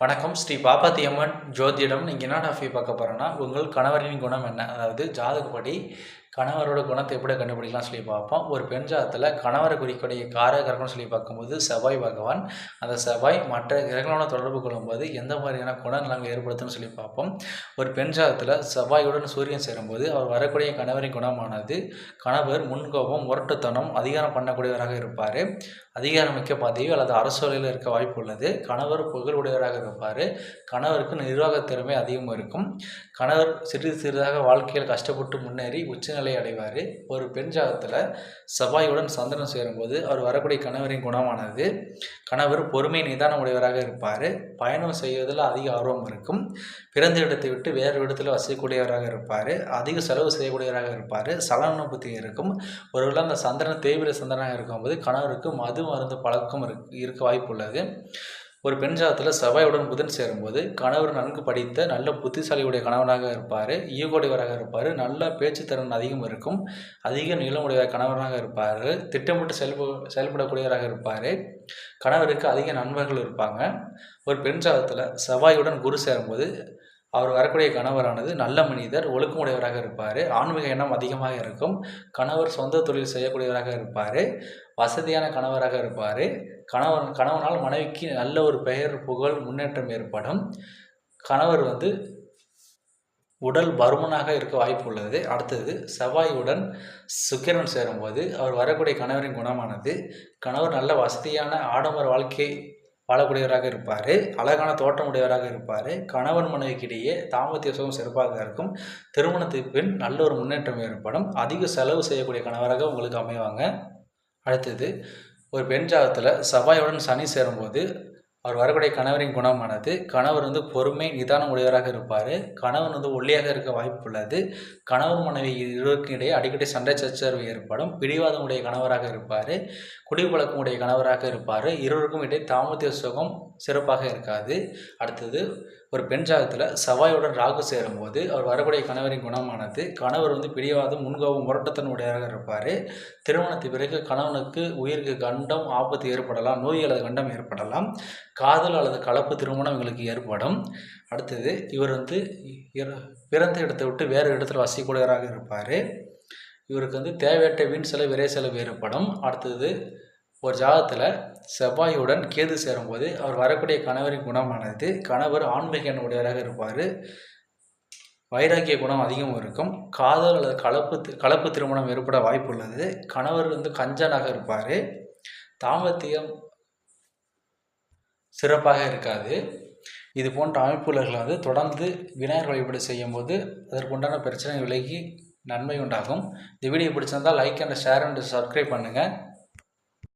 வணக்கம். ஸ்ரீ பாப்பாத்தி அம்மன் ஜோதிடம். நீங்கள் என்ன டாஃபி பார்க்க போகிறோன்னா உங்கள் கணவரின் குணம் என்ன? அதாவது ஜாதகப்படி கணவரோட குணத்தை எப்படி கண்டுபிடிக்கலாம் சொல்லி பார்ப்போம். ஒரு பெண் ஜாதத்தில் கணவரை கார காரகரகம்னு சொல்லி பார்க்கும்போது செவ்வாய் பகவான். அந்த செவ்வாய் மற்ற கிரகங்களோட தொடர்பு கொள்ளும்போது எந்த மாதிரியான குணநலங்கள் ஏற்படுத்தும்னு சொல்லி பார்ப்போம். ஒரு பெண் ஜாதத்தில் செவ்வாயுடன் சூரியன் சேரும்போது அவர் வரக்கூடிய கணவரின் குணமானது கணவர் முன்கோபம் முரட்டுத்தனம் அதிகாரம் பண்ணக்கூடியவராக இருப்பார். அதிகாரமிக்க பதவி அல்லது அரசொலையில் இருக்க வாய்ப்பு உள்ளது. கணவர் புகழுடையவராக இருப்பார். கணவருக்கு நிர்வாக திறமை அதிகமாக இருக்கும். கணவர் சிறிது சிறிதாக வாழ்க்கையில் கஷ்டப்பட்டு முன்னேறி உச்சநிலை அடைவார் ஒரு பெண் ஜாதத்தில் செவ்வாயுடன் சந்திரன் சேரும்போது அவர் வரக்கூடிய கணவரின் குணமானது. கணவர் பொறுமை நிதானம் உடையவராக இருப்பார். பயணம் செய்வதில் அதிக ஆர்வம் இருக்கும். பிறந்த இடத்தை விட்டு வேறு இடத்துல வசிக்கக்கூடியவராக இருப்பார். அதிக செலவு செய்யக்கூடியவராக இருப்பார். சலன புத்தி இருக்கும். ஒருவேளை அந்த சந்திரன் தேவிர சந்திரனாக இருக்கும்போது கணவருக்கு மது மருந்து பழக்கம் இருக் இருக்க வாய்ப்பு உள்ளது ஒரு பெண் ஜாதத்தில் செவ்வாயுடன் புதன் சேரும்போது கணவர் நன்கு படித்த நல்ல புத்திசாலியுடைய கணவனாக இருப்பார் ஈகோடையவராக இருப்பார் நல்ல பேச்சுத்திறன் அதிகம் இருக்கும் அதிக நீளமுடைய கணவனாக இருப்பார் திட்டமிட்டு செயல்ப செயல்படக்கூடியவராக இருப்பார் கணவருக்கு அதிக நண்பர்கள் இருப்பாங்க. ஒரு பெண் ஜாதத்தில் செவ்வாயுடன் குரு சேரும்போது அவர் வரக்கூடிய கணவரானது நல்ல மனிதர் ஒழுக்கமுடையவராக இருப்பார் ஆன்மீக எண்ணம் அதிகமாக இருக்கும் கணவர் சொந்த தொழில் செய்யக்கூடியவராக இருப்பார் வசதியான கணவராக இருப்பார் கணவன் கணவனால் மனைவிக்கு நல்ல ஒரு பெயர் புகழ் முன்னேற்றம் ஏற்படும். கணவர் வந்து உடல் பருமனாக இருக்க வாய்ப்பு உள்ளது. அடுத்தது செவ்வாயுடன் சுக்கிரன் சேரும்போது அவர் வரக்கூடிய கணவரின் குணமானது. கணவர் நல்ல வசதியான ஆடம்பர வாழ்க்கை வாழக்கூடியவராக இருப்பார் அழகான தோற்றமுடையவராக இருப்பார் கணவன் மனைவிக்கிடையே தாம்பத்திய சுகம் சிறப்பாக இருக்கும். திருமணத்துக்கு பின் நல்ல ஒரு முன்னேற்றம் ஏற்படும். அதிக செலவு செய்யக்கூடிய கணவராக உங்களுக்கு அமைவாங்க. அடுத்தது ஒரு பெண் ஜாதகத்தில் செவ்வாயுடன் சனி சேரும்போது அவர் வரக்கூடிய கணவரின் குணமானது. கணவர் வந்து பொறுமை நிதானம் உடையவராக இருப்பார். கணவன் வந்து ஒல்லியாக இருக்க வாய்ப்பு உள்ளது. கணவன் மனைவி இருவருக்கும் இடையே அடிக்கடி சண்டை சச்சரவு ஏற்படும். பிடிவாதம் உடைய கணவராக இருப்பார். குடிப்பழக்கம் உடைய கணவராக இருப்பார். இருவருக்கும் இடையே தாமத்திய சுகம் சிறப்பாக இருக்காது. அடுத்தது ஒரு பெண் ஜாதகத்தில் சவாயுடன் ராகு சேரும்போது அவர் வரக்கூடிய கணவரின் குணமானது. கணவர் வந்து பிடிவாதம் முன்கோபம் முரட்டத்தன் உடையவராக இருப்பார். திருமணத்து பிறகு கணவனுக்கு உயிருக்கு கண்டம் ஆபத்து ஏற்படலாம் நோய் அல்லது கண்டம் ஏற்படலாம். காதல் அல்லது கலப்பு திருமணம் இவங்களுக்கு ஏற்படும். அடுத்தது இவர் வந்து பிறந்த இடத்தை விட்டு வேறு இடத்துல வசிக்கூடியவராக இருப்பார். இவருக்கு வந்து தேவையற்ற வீண் செலவு விரை செலவு ஏற்படும். அடுத்தது ஒரு ஜாதத்தில் செவ்வாயுடன் கேது சேரும்போது அவர் வரக்கூடிய கணவரின் குணமானது கணவர் ஆன்மீக உடையவராக இருப்பார். வைராக்கிய குணம் அதிகம் இருக்கும். காதல் அல்லது கலப்பு கலப்பு திருமணம் ஏற்பட வாய்ப்பு உள்ளது கணவர் வந்து கஞ்சனாக இருப்பார். தாம்பத்தியம் சிறப்பாக இருக்காது. இது போன்ற அமைப்புகளை வந்து தொடர்ந்து விநாயகர் வழிபாடு செய்யும்போது அதற்குண்டான பிரச்சனை விலகி நன்மை உண்டாகும். இந்த வீடியோ பிடிச்சிருந்தால் like and share and subscribe பண்ணுங்கள்